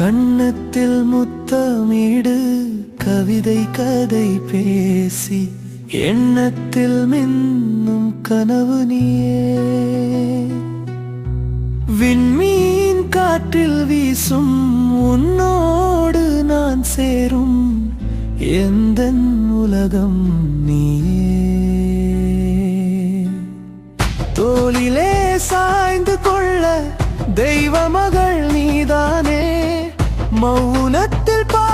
கண்ணத்தில் முத்தமிடு கவிதை கதை பேசி எண்ணத்தில் மின்னும் கனவு நீயே. விண்மீன் காற்றில் வீசும் உன்னோடு நான் சேரும் எந்த உலகம் நீயே. தோளிலே சாய்ந்து கொள்ள தெய்வ மகள் நீதான். மௌனத்தில் பா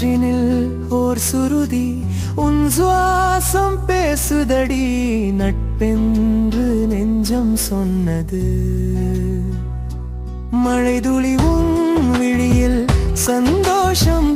காற்றினில் ஓர் சுருதி உன் சுவாசம் பேசுதடி. நட்பென்று நெஞ்சம் சொன்னது. மழை துளி உன் விழியில் சந்தோஷம்